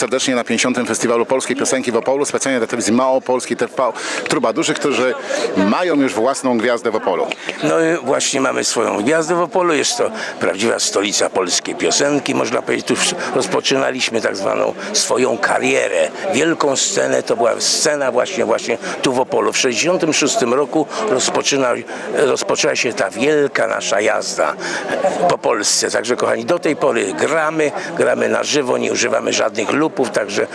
serdecznie na 50. Festiwalu Polskiej Piosenki w Opolu, specjalnie dla telewizji Małopolskiej TV Trubadurzy, którzy mają już własną gwiazdę w Opolu. No właśnie mamy swoją gwiazdę w Opolu. Jest to prawdziwa stolica polskiej piosenki. Można powiedzieć, tu rozpoczynaliśmy tak zwaną swoją karierę. Wielką scenę to była scena właśnie właśnie tu w Opolu. W 66 roku rozpoczyna, rozpoczęła się ta wielka nasza jazda po Polsce. Także kochani, do tej pory gramy, gramy na żywo, nie używamy żadnych lupów, także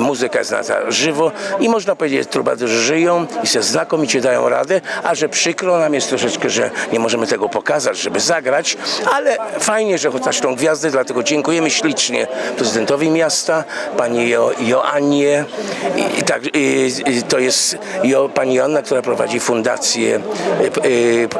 muzyka jest na żywo i można powiedzieć, że trubadurzy żyją i sobie znakomicie dają radę, a że przykro nam jest troszeczkę, że nie możemy tego pokazać, żeby zagrać, ale fajnie, że chociaż tą gwiazdę, dlatego dziękujemy ślicznie prezydentowi miasta, pani jo, Joannie i, tak, to jest jo, pani Joanna, która prowadzi fundację y,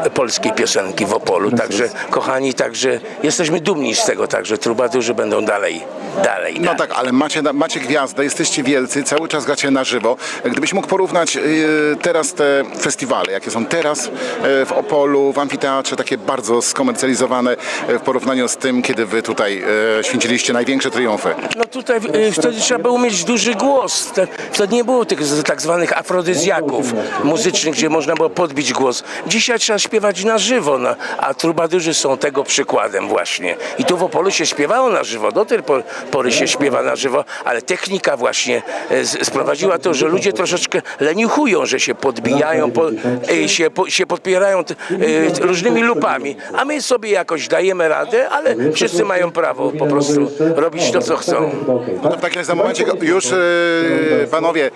y, polskiej piosenki w Opolu, także kochani, także jesteśmy dumni z tego, także trubadurzy będą dalej, dalej, No dalej. tak, ale macie, macie gwiazdę, jesteście wielcy, cały czas gracie na żywo. Gdybyś mógł porównać y, teraz te festiwale, jakie są teraz y, w Opolu, w amfiteatrze, takie bardzo skomercjalizowane y, w porównaniu z tym, kiedy wy tutaj święciliście największe triumfy. No tutaj wtedy trzeba było mieć duży głos. Te- Wtedy nie było tych tak zwanych afrodyzjaków muzycznych, gdzie można było podbić głos. Dzisiaj trzeba śpiewać na żywo, a trubadurzy są tego przykładem właśnie. I tu w Opolu się śpiewało na żywo, do tej por- pory się śpiewa na żywo, ale technika właśnie e, sprowadziła to, że ludzie troszeczkę leniuchują, że się podbijają, po, e, się, po, się podpierają t- e, różnymi lupami, a my sobie jakoś dajemy radę, ale wszyscy mają prawo po prostu robić to, co chcą. No w takim razie za momencie już panowie,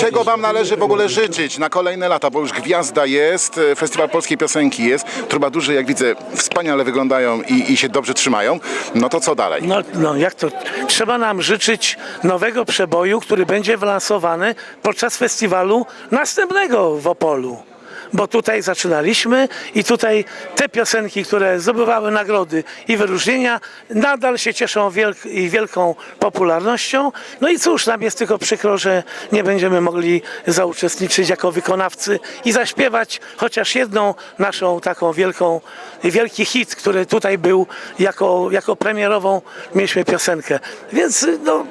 czego wam należy w ogóle życzyć na kolejne lata, bo już gwiazda jest, Festiwal Polskiej Piosenki jest, trubadurzy jak widzę wspaniale wyglądają i, i się dobrze trzymają, no to co dalej? No, no jak to? Trzeba nam życzyć nowego przeboju, który będzie wylansowany podczas festiwalu następnego w Opolu. Bo tutaj zaczynaliśmy i tutaj te piosenki, które zdobywały nagrody i wyróżnienia, nadal się cieszą wielk wielką popularnością. No i cóż, nam jest tylko przykro, że nie będziemy mogli zauczestniczyć jako wykonawcy i zaśpiewać chociaż jedną naszą taką wielką, wielki hit, który tutaj był jako, jako premierową mieliśmy piosenkę. Więc no,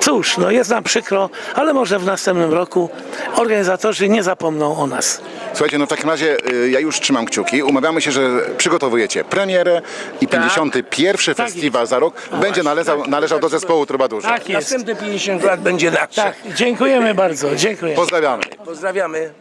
cóż, no jest nam przykro, ale może w następnym roku organizatorzy nie zapomną o nas. Słuchajcie, no w takim razie y, ja już trzymam kciuki. Umawiamy się, że przygotowujecie premierę i 51. Tak festiwal za rok będzie należał, należał do zespołu Trubadurzy. Tak jest. Następne 50 lat będzie nasze. Tak, dziękujemy bardzo, dziękuję. Pozdrawiamy. Pozdrawiamy.